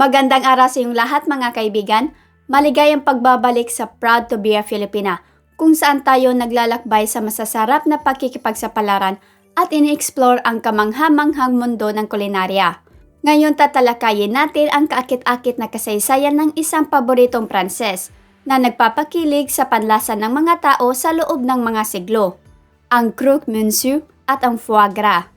Magandang araw sa inyong lahat mga kaibigan. Maligayang pagbabalik sa Proud to be a Filipina, kung saan tayo naglalakbay sa masasarap na pakikipagsapalaran at ini-explore ang kamanghamanghang mundo ng kulinarya. Ngayon tatalakayin natin ang kaakit-akit na kasaysayan ng isang paboritong Pranses na nagpapakilig sa panlasa ng mga tao sa loob ng mga siglo, ang croque monsieur at ang foie gras.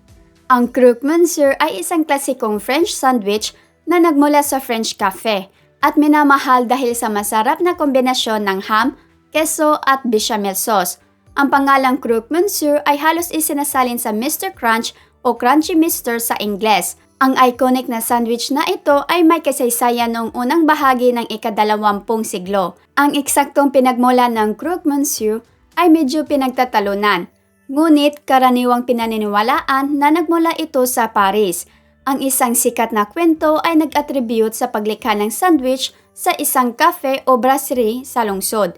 Ang croque monsieur ay isang klasikong French sandwich na nagmula sa French cafe at minamahal dahil sa masarap na kombinasyon ng ham, keso at bechamel sauce. Ang pangalang croque monsieur ay halos isinasalin sa Mr. Crunch o Crunchy Mister sa Ingles. Ang iconic na sandwich na ito ay may kasaysayan noong unang bahagi ng ikadalawampung siglo. Ang eksaktong pinagmula ng croque monsieur ay medyo pinagtatalunan. Ngunit karaniwang pinaniniwalaan na nagmula ito sa Paris. Ang isang sikat na kwento ay nag-attribute sa paglikha ng sandwich sa isang cafe o brasserie sa lungsod,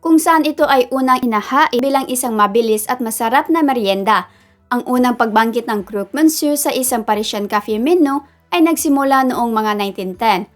kung saan ito ay unang inahain bilang isang mabilis at masarap na merienda. Ang unang pagbanggit ng croque monsieur sa isang Parisian cafe menu ay nagsimula noong mga 1910.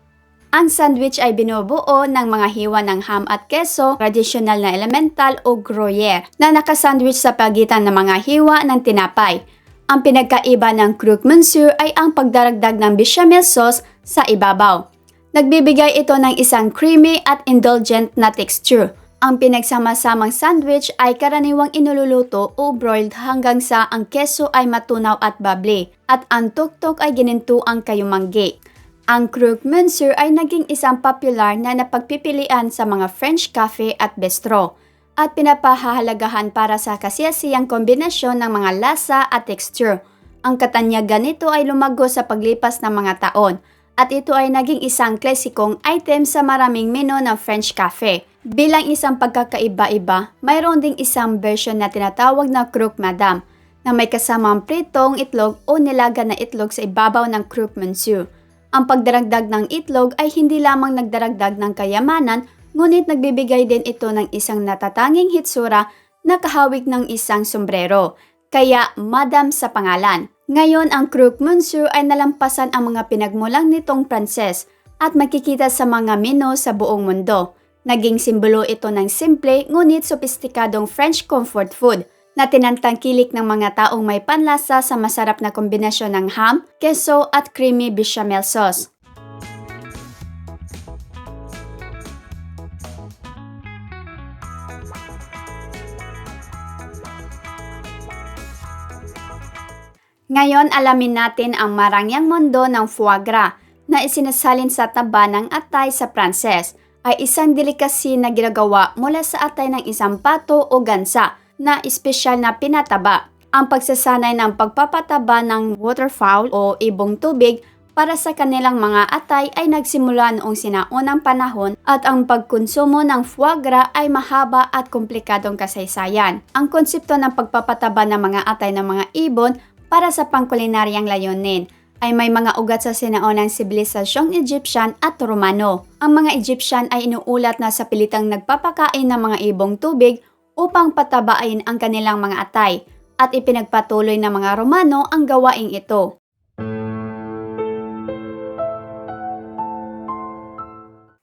Ang sandwich ay binubuo ng mga hiwa ng ham at keso, tradisyonal na elemental o gruyere, na nakasandwich sa pagitan ng mga hiwa ng tinapay. Ang pinagkaiba ng croque monsieur ay ang pagdaragdag ng bechamel sauce sa ibabaw. Nagbibigay ito ng isang creamy at indulgent na texture. Ang pinagsama-samang sandwich ay karaniwang inululuto o broiled hanggang sa ang keso ay matunaw at bubbly at ang tuktok ay ginintuang kayumanggi. Ang croque monsieur ay naging isang popular na napagpipilian sa mga French cafe at bistro at pinapahahalagahan para sa kasiyasiyang kombinasyon ng mga lasa at texture. Ang katanyagan nito ay lumago sa paglipas ng mga taon at ito ay naging isang klasikong item sa maraming menu ng French cafe. Bilang isang pagkakaiba-iba, mayroon ding isang version na tinatawag na croque madame na may kasamang pritong itlog o nilaga na itlog sa ibabaw ng croque monsieur. Ang pagdaragdag ng itlog ay hindi lamang nagdaragdag ng kayamanan ngunit nagbibigay din ito ng isang natatanging hitsura na kahawig ng isang sombrero, kaya Madam sa pangalan. Ngayon ang croque monsieur ay nalampasan ang mga pinagmulang nitong Pranses at makikita sa mga menu sa buong mundo. Naging simbolo ito ng simple ngunit sopistikadong French comfort food na tinantangkilik ng mga taong may panlasa sa masarap na kombinasyon ng ham, keso at creamy bechamel sauce. Ngayon alamin natin ang marangyang mundo ng foie gras na isinasalin sa taba ng atay sa Pranses ay isang delikasi na ginagawa mula sa atay ng isang pato o gansa na espesyal na pinataba. Ang pagsasanay ng pagpapataba ng waterfowl o ibong tubig para sa kanilang mga atay ay nagsimula noong sinaunang panahon at ang pagkonsumo ng foie gras ay mahaba at komplikadong kasaysayan. Ang konsepto ng pagpapataba ng mga atay ng mga ibon para sa pangkulinaryang layunin ay may mga ugat sa sinaunang sibilisasyong Egyptian at Romano. Ang mga Egyptian ay inuulat na sa pilitang nagpapakain ng mga ibong tubig upang patabain ang kanilang mga atay at ipinagpatuloy ng mga Romano ang gawaing ito.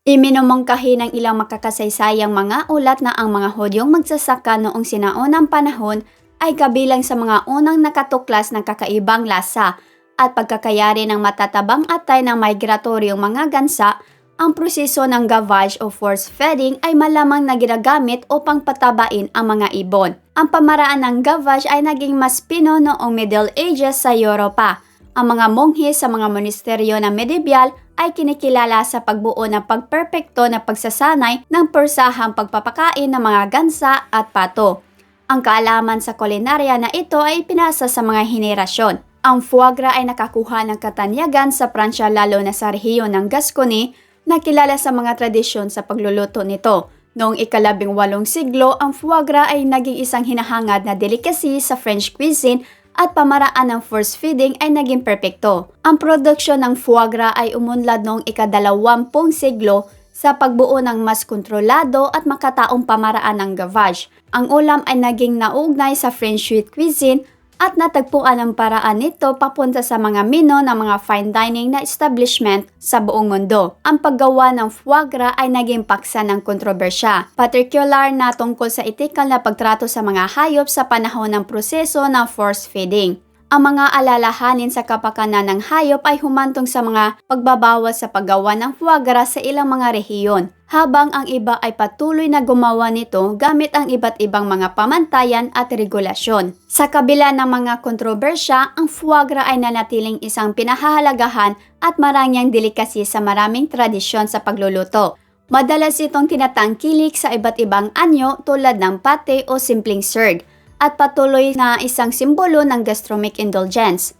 Iminumungkahi ng ilang makakasaysayang mga ulat na ang mga Hudyong magsasaka noong sinaunang panahon ay kabilang sa mga unang nakatuklas ng kakaibang lasa at pagkakayari ng matatabang atay ng migratoryong mga gansa, ang proseso ng gavage o force feeding ay malamang na ginagamit upang patabain ang mga ibon. Ang pamaraan ng gavage ay naging mas pino noong Middle Ages sa Europa. Ang mga monghe sa mga monasteryo ng medieval ay kinikilala sa pagbuo ng pagperpekto na pagsasanay ng persahang pagpapakain ng mga gansa at pato. Ang kaalaman sa kulinarya na ito ay pinasa sa mga henerasyon. Ang foie gras ay nakakuha ng katanyagan sa Pransya lalo na sa rehiyon ng Gascony na kilala sa mga tradisyon sa pagluluto nito. Noong ikalabing walong siglo, ang foie gras ay naging isang hinahangad na delicacy sa French cuisine at pamaraan ng force feeding ay naging perpekto. Ang produksyon ng foie gras ay umunlad noong ikadalawampung siglo sa pagbuo ng mas kontrolado at makataong pamaraan ng gavage. Ang ulam ay naging naugnay sa French sweet cuisine at natagpuan ang paraan nito papunta sa mga mino ng mga fine dining na establishment sa buong mundo. Ang paggawa ng foie gras ay naging paksa ng kontrobersya, particular na tungkol sa etikal na pagtrato sa mga hayop sa panahon ng proseso ng force feeding. Ang mga alalahanin sa kapakanan ng hayop ay humantong sa mga pagbabawas sa paggawa ng foie gras sa ilang mga rehiyon, habang ang iba ay patuloy na gumawa nito gamit ang iba't ibang mga pamantayan at regulasyon. Sa kabila ng mga kontrobersya, ang foie gras ay nanatiling isang pinahahalagahan at marangyang delikasi sa maraming tradisyon sa pagluluto. Madalas itong tinatangkilik sa iba't ibang anyo tulad ng pate o simpleng sirg at patuloy na isang simbolo ng gastronomic indulgence.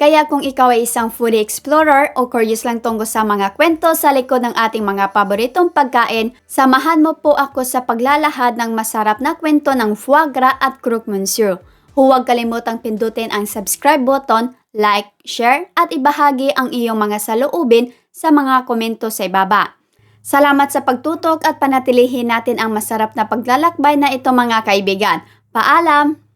Kaya kung ikaw ay isang foodie explorer o curious lang tungkol sa mga kwento sa likod ng ating mga paboritong pagkain, samahan mo po ako sa paglalahad ng masarap na kwento ng foie gras at croque monsieur. Huwag kalimutang pindutin ang subscribe button, like, share at ibahagi ang iyong mga saloobin sa mga komento sa ibaba. Salamat sa pagtutok at panatilihin natin ang masarap na paglalakbay na ito mga kaibigan. Paalam!